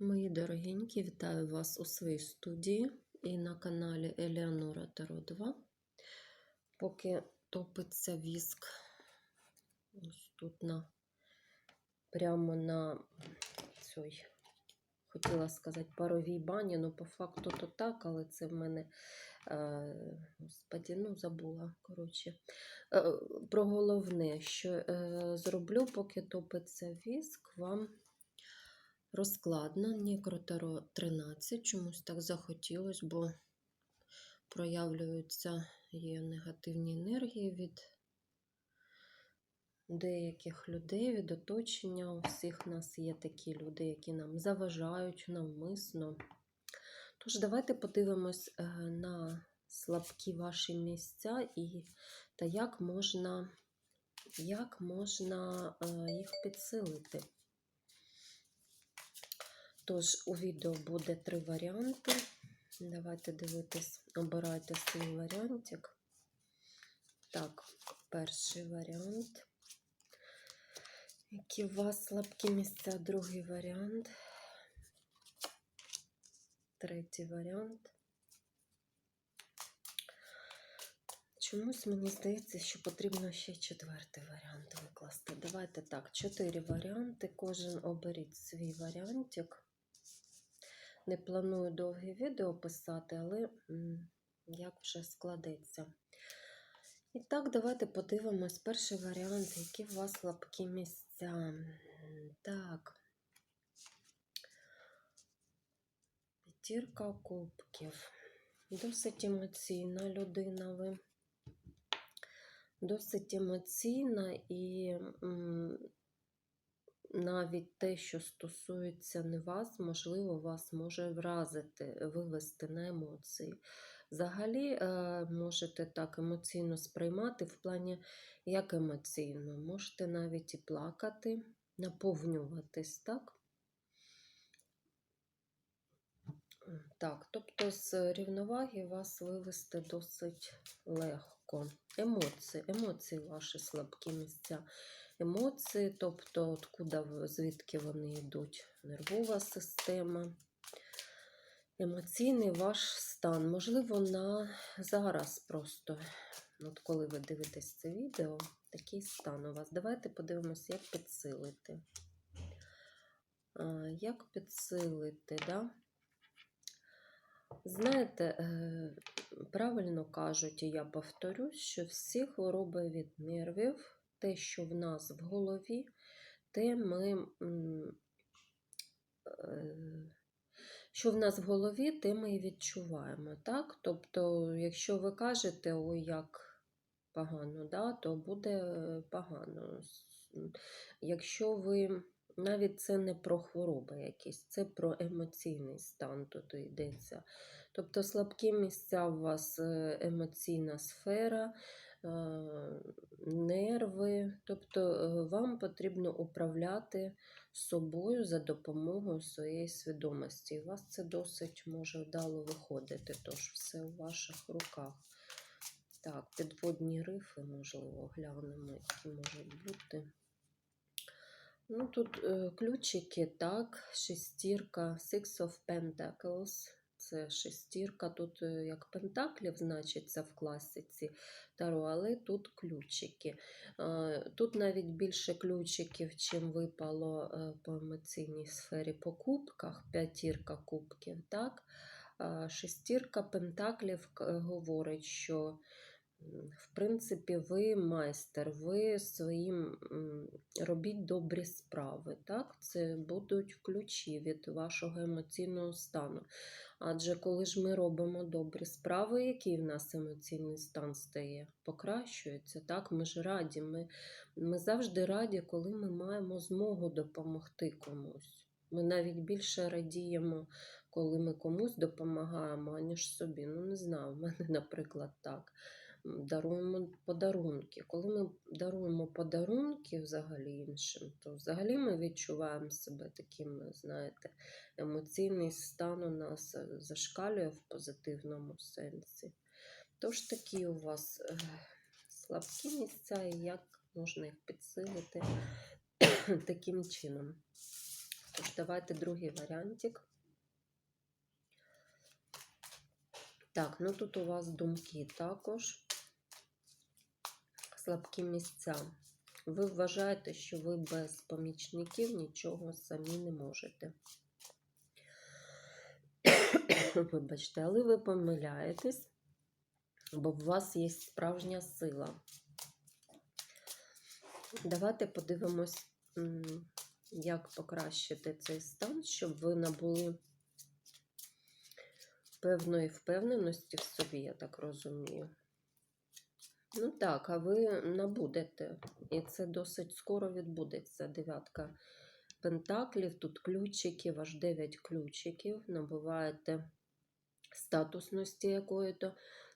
Мої дорогенькі, вітаю вас у своїй студії і на каналі Елеонора Таро 2. Поки топиться віск ось тут на, прямо на цій, хотіла сказати, паровій бані, ну по факту то так, але це в мене, е, господі, ну забула, коротше. Е, про головне, що е, зроблю, поки топиться віск, вам розклад на Некротаро 13. Чомусь так захотілося, бо проявлюються є негативні енергії від деяких людей, від оточення. У всіх нас є такі люди, які нам заважають навмисно. Тож, давайте подивимось е, на слабкі ваші місця і та як можна, як можна е, їх підсилити. Тож, у відео буде три варіанти. Давайте дивитись, обирайте свій варіантик. Так, перший варіант. Які у вас слабкі місця, другий варіант. Третій варіант. Чомусь мені здається, що потрібно ще четвертий варіант викласти. Давайте так, чотири варіанти. Кожен оберіть свій варіантик. Не планую довге відео писати, але як вже складеться. І так, давайте подивимось перший варіант, які у вас слабкі місця. Так. П'ятірка кубків. Досить емоційна людина ви. Досить емоційна і навіть те, що стосується не вас, можливо, вас може вразити, вивести на емоції. Взагалі, е, можете так емоційно сприймати, в плані як емоційно, можете навіть і плакати, наповнюватись, так? Так, тобто з рівноваги вас вивести досить легко. Емоції, емоції ваші слабкі місця емоції, тобто откуда, звідки вони йдуть, нервова система, емоційний ваш стан. Можливо, на зараз просто, от коли ви дивитесь це відео, такий стан у вас. Давайте подивимося, як підсилити. Як підсилити, да? Знаєте, е, правильно кажуть, і я повторюсь, що всі хвороби від нервів те, що в нас в голові, те ми, е, що в нас в голові, те ми і відчуваємо. Так? Тобто, якщо ви кажете, ой, як погано, да, то буде погано. Якщо ви навіть це не про хвороби якісь, це про емоційний стан тут йдеться. Тобто слабкі місця у вас е, емоційна сфера, нерви. Тобто е, вам потрібно управляти собою за допомогою своєї свідомості. І у вас це досить може вдало виходити, тож все у ваших руках. Так, підводні рифи, можливо, глянемо, які можуть бути. Ну, Тут е, ключики, так, шестірка, Six of Pentacles. Це шестірка, тут е, як пентаклів значиться в класиці таро, але тут ключики. Тут навіть більше ключиків, чим випало е, по емоційній сфері по кубках, п'ятірка кубків. так? Шестірка пентаклів говорить, що в принципі, ви майстер, ви своїм робіть добрі справи. так? Це будуть ключі від вашого емоційного стану. Адже коли ж ми робимо добрі справи, який в нас емоційний стан стає, покращується. так? Ми ж раді, ми, ми завжди раді, коли ми маємо змогу допомогти комусь. Ми навіть більше радіємо, коли ми комусь допомагаємо, аніж собі. Ну, не знаю, в мене, наприклад, так даруємо подарунки. Коли ми даруємо подарунки взагалі іншим, то взагалі ми відчуваємо себе таким, знаєте, емоційний стан у нас е, зашкалює в позитивному сенсі. Тож такі у вас е, слабкі місця, і як можна їх підсилити таким чином. Тож давайте другий варіантик. Так, ну тут у вас думки також. Слабкі місця. Ви вважаєте, що ви без помічників нічого самі не можете. Вибачте, але ви помиляєтесь, бо в вас є справжня сила. Давайте подивимось, як покращити цей стан, щоб ви набули певної впевненості в собі, я так розумію. Ну так, а ви набудете. І це досить скоро відбудеться. Дев'ятка пентаклів, тут ключиків, аж 9 ключиків. Набуваєте статусності якої-то,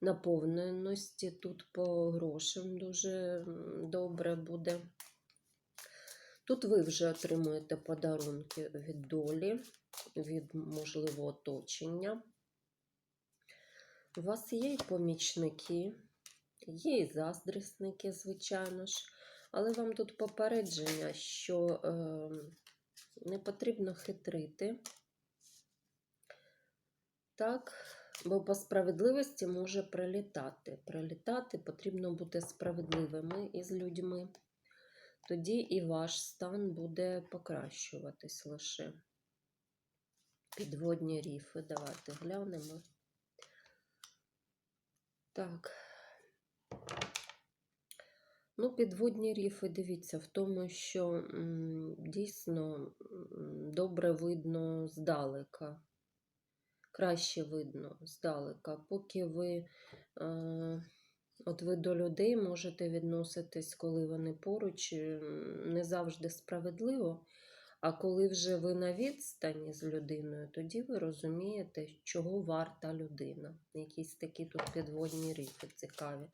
наповненості. Тут по грошам дуже добре буде. Тут ви вже отримуєте подарунки від долі, від можливо оточення. У вас є й помічники, є і заздрісники, звичайно ж, але вам тут попередження, що е, не потрібно хитрити. Так, бо по справедливості може прилітати. Прилітати потрібно бути справедливими із людьми. Тоді і ваш стан буде покращуватись лише. Підводні ріфи. Давайте глянемо. Так. Ну, підводні ріфи, дивіться, в тому, що дійсно добре видно здалека. Краще видно здалека. Поки ви, е, от ви до людей можете відноситись, коли вони поруч, не завжди справедливо. А коли вже ви на відстані з людиною, тоді ви розумієте, чого варта людина. Якісь такі тут підводні рифи цікаві.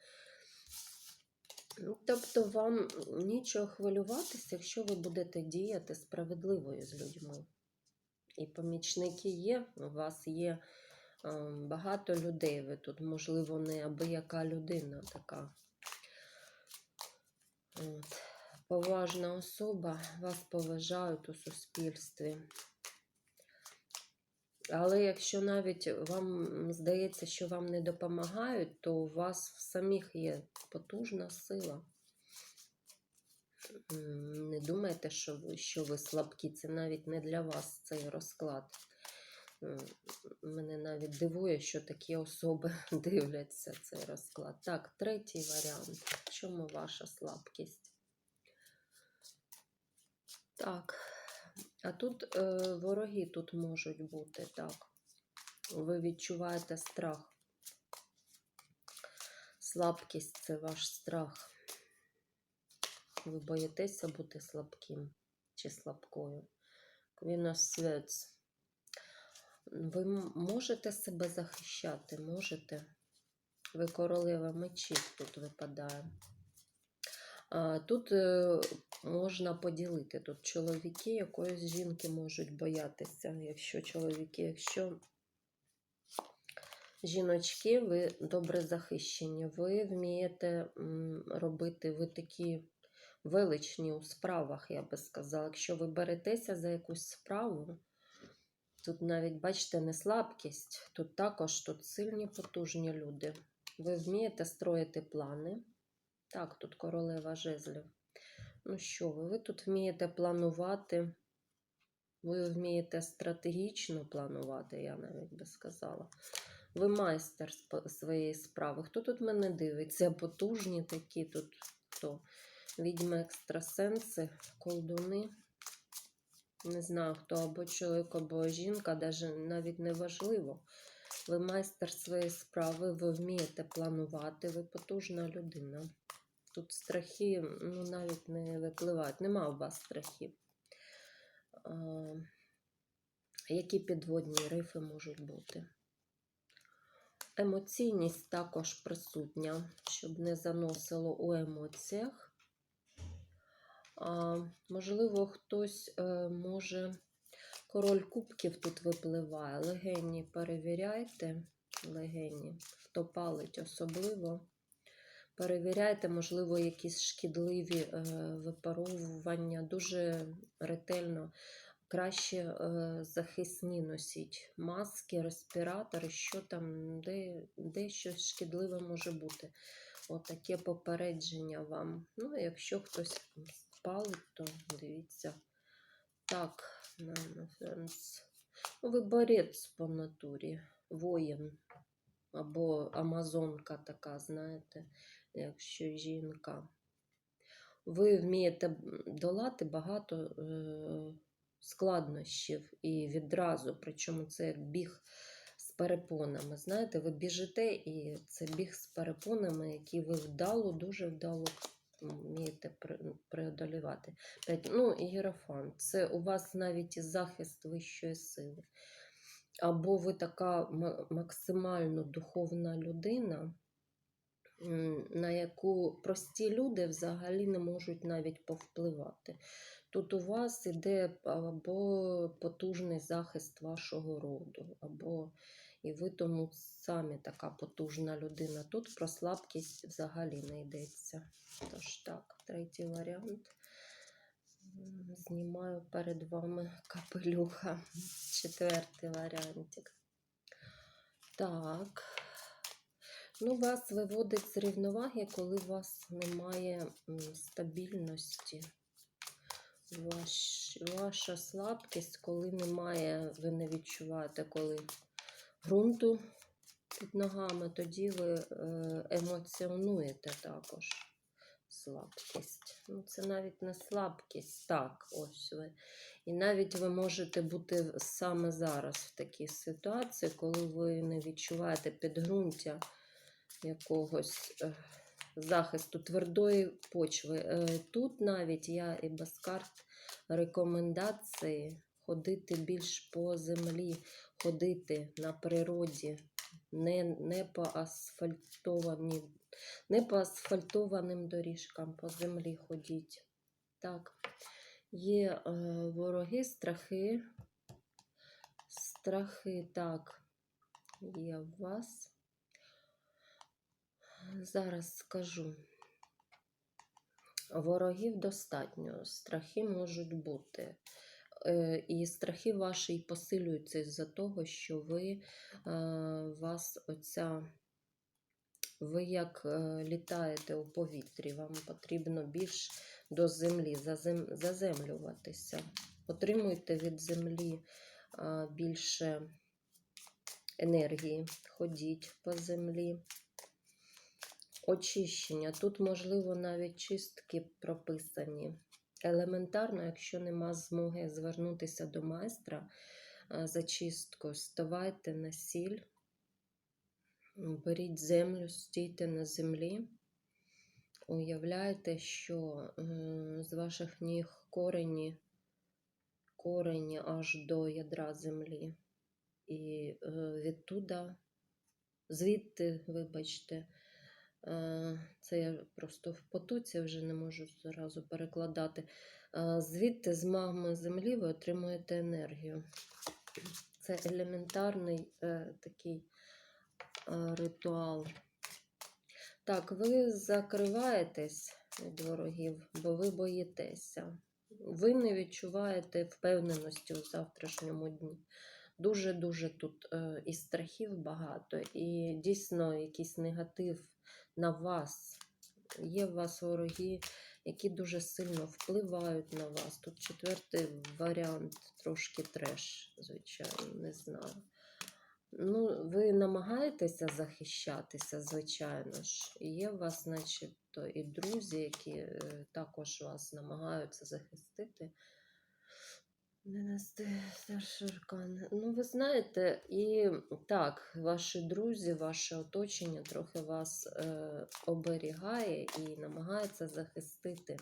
Ну, Тобто вам нічого хвилюватися, якщо ви будете діяти справедливо з людьми. І помічники є, у вас є е, багато людей. Ви тут, можливо, не абияка людина така. От. Поважна особа, вас поважають у суспільстві. Але якщо навіть вам здається, що вам не допомагають, то у вас в самих є потужна сила. Не думайте, що ви, що ви слабкі, це навіть не для вас цей розклад. Мене навіть дивує, що такі особи дивляться цей розклад. Так, третій варіант. В чому ваша слабкість? Так, а тут е, вороги тут можуть бути, так. Ви відчуваєте страх. Слабкість це ваш страх. Ви боїтеся бути слабким чи слабкою. Квіносвець. Ви можете себе захищати, можете. Ви королева мечів тут випадає. Тут е, можна поділити. Тут чоловіки якоїсь жінки можуть боятися. Якщо чоловіки, якщо жіночки, ви добре захищені, ви вмієте робити, ви такі величні у справах, я би сказала. Якщо ви беретеся за якусь справу, тут навіть, бачите, не слабкість, тут також тут сильні, потужні люди. Ви вмієте строїти плани. Так, тут королева жезлів. Ну що ви, ви тут вмієте планувати, ви вмієте стратегічно планувати, я навіть би сказала. Ви майстер своєї справи. Хто тут мене дивиться? Потужні такі тут хто? Відьми екстрасенси, колдуни. Не знаю, хто або чоловік, або жінка, навіть не важливо. Ви майстер своєї справи, ви вмієте планувати, ви потужна людина. Тут страхи ну, навіть не випливають. Нема у вас страхів. А, які підводні рифи можуть бути? Емоційність також присутня, щоб не заносило у емоціях. А, можливо, хтось е, може. Король кубків тут випливає. Легені перевіряйте. Легені, хто палить особливо. Перевіряйте, можливо, якісь шкідливі е, випаровування. Дуже ретельно краще е, захисні носіть. Маски, респіратори, що там, де, де щось шкідливе може бути. Отаке попередження вам. Ну, якщо хтось спалить, то дивіться. Так. Ну, ви борець по натурі, воїн. Або амазонка така, знаєте, якщо жінка. Ви вмієте долати багато е, складнощів і відразу, причому це як біг з перепонами. Знаєте, ви біжите, і це біг з перепонами, які ви вдало, дуже вдало вмієте преодолівати. Ну, і. Це у вас навіть захист вищої сили. Або ви така максимально духовна людина, на яку прості люди взагалі не можуть навіть повпливати. Тут у вас іде або потужний захист вашого роду, або і ви тому самі така потужна людина. Тут про слабкість взагалі не йдеться. Тож так, третій варіант. Знімаю перед вами капелюха. Четвертий варіантик. Так. Ну, вас виводить з рівноваги, коли у вас немає стабільності. Ваш, ваша слабкість, коли немає, ви не відчуваєте, коли ґрунту під ногами, тоді ви е, емоціонуєте також слабкість. Ну, це навіть не слабкість, так, ось ви. І навіть ви можете бути саме зараз в такій ситуації, коли ви не відчуваєте підґрунтя якогось е, захисту твердої почви. Е, Тут навіть я і без карт рекомендації ходити більш по землі, ходити на природі, не, не по асфальтованій, не по асфальтованим доріжкам, по землі ходіть. Так, є е, вороги, страхи. Страхи, так, є в вас. Зараз скажу. Ворогів достатньо, страхи можуть бути. Е, І страхи ваші посилюються із-за того, що ви е, вас оця. Ви як е, літаєте у повітрі, вам потрібно більш до землі зазем, заземлюватися. Отримуйте від землі більше енергії, ходіть по землі. Очищення. Тут, можливо, навіть чистки прописані. Елементарно, якщо нема змоги звернутися до майстра е, за чисткою, ставайте на сіль, беріть землю, стійте на землі, уявляйте, що е, з ваших ніг корені, корені аж до ядра землі. І е, відтуда, звідти, вибачте, Це я просто в потоці вже не можу зразу перекладати. Е, Звідти з магми землі ви отримуєте енергію. Це елементарний е, такий е, ритуал. Так, ви закриваєтесь від ворогів, бо ви боїтеся. Ви не відчуваєте впевненості у завтрашньому дні. Дуже-дуже тут е, і страхів багато, і дійсно якийсь негатив на вас. Є у вас вороги, які дуже сильно впливають на вас. Тут четвертий варіант, трошки треш, звичайно, не знаю. Ну, ви намагаєтеся захищатися, звичайно ж. Є у вас, начебто, і друзі, які е, також вас намагаються захистити. Нанести старший аркан. Ну, ви знаєте, і так, ваші друзі, ваше оточення трохи вас е, оберігає і намагається захистити.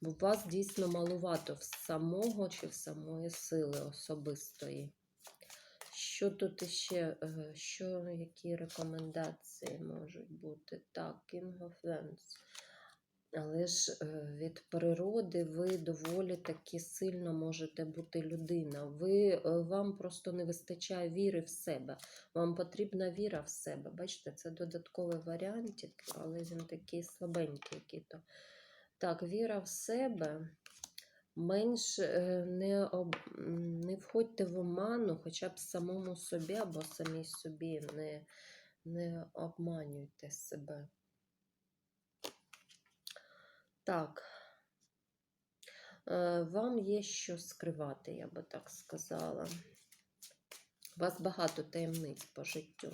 Бо у вас дійсно малувато в самого чи в самої сили особистої. Що тут іще, е, що, які рекомендації можуть бути? Так, King of Wands. Але ж е, від природи ви доволі таки сильно можете бути людина. Ви, е, вам просто не вистачає віри в себе. Вам потрібна віра в себе. Бачите, це додатковий варіантик, але він такий слабенький. який-то. Так, віра в себе. менш е, не, об, не входьте в оману, хоча б самому собі або самій собі не, не обманюйте себе. Так. Е, Вам є що скривати, я би так сказала. У вас багато таємниць по життю.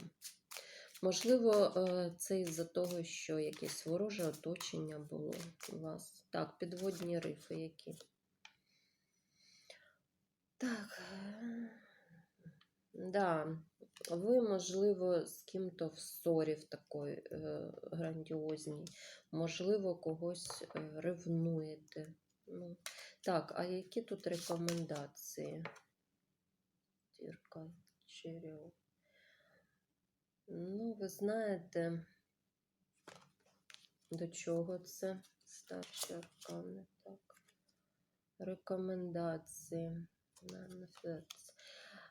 Можливо, е, це із-за того, що якесь вороже оточення було у вас. Так, підводні рифи які. Так. Да, ви, можливо, з ким-то в ссорі в такої е, грандіозній. Можливо, когось е, ревнуєте. Ну, так, а які тут рекомендації? Тірка, черев. Ну, ви знаєте, до чого це старші аркани, так. Рекомендації.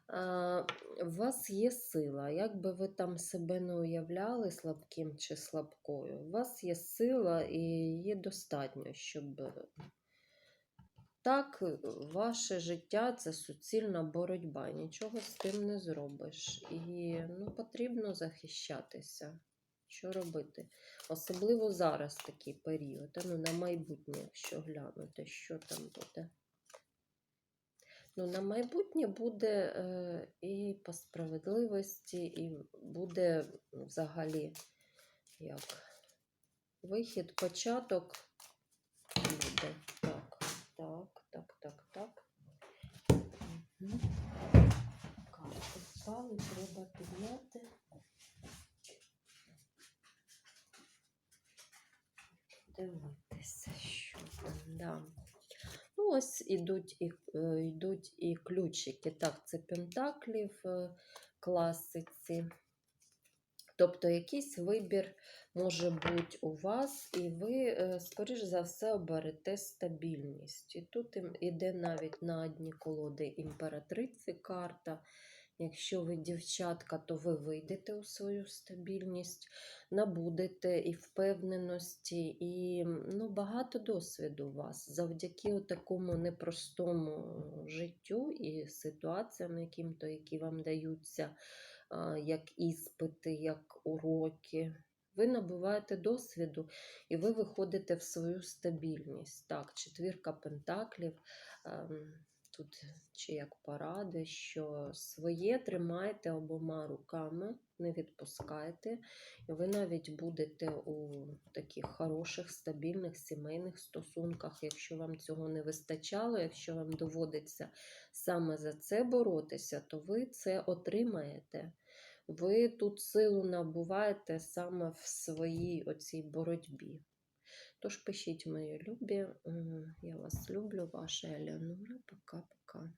У вас є сила. Як би ви там себе не уявляли слабким чи слабкою, у вас є сила і її достатньо, щоб. Так, ваше життя це суцільна боротьба, нічого з тим не зробиш. І ну, потрібно захищатися. Що робити? Особливо зараз такий період. Ну, на майбутнє, якщо глянути, що там буде. Ну, на майбутнє буде е, і по справедливості, і буде ну, взагалі як вихід, початок буде. Так, так, так, так, так. Мгм. Карти впали, треба підняти. Дивитися, що там, да. Ось ідуть і, йдуть і ключики. Так, це пентаклі в е, класиці. Тобто якийсь вибір може бути у вас, і ви, е, скоріш за все, оберете стабільність. І тут іде навіть на одні колоди імператриці карта. Якщо ви дівчатка, то ви вийдете у свою стабільність, набудете і впевненості, і ну, багато досвіду у вас завдяки такому непростому життю і ситуаціям, яким-то, які вам даються, як іспити, як уроки. Ви набуваєте досвіду і ви виходите в свою стабільність. Так, четвірка пентаклів. Тут чи як поради, що своє тримайте обома руками, не відпускайте, і ви навіть будете у таких хороших, стабільних сімейних стосунках, якщо вам цього не вистачало, якщо вам доводиться саме за це боротися, то ви це отримаєте. Ви тут силу набуваєте саме в своїй оцій боротьбі. Тож пишіть мої любі, я вас люблю, ваша Елеонора. Пока-пока.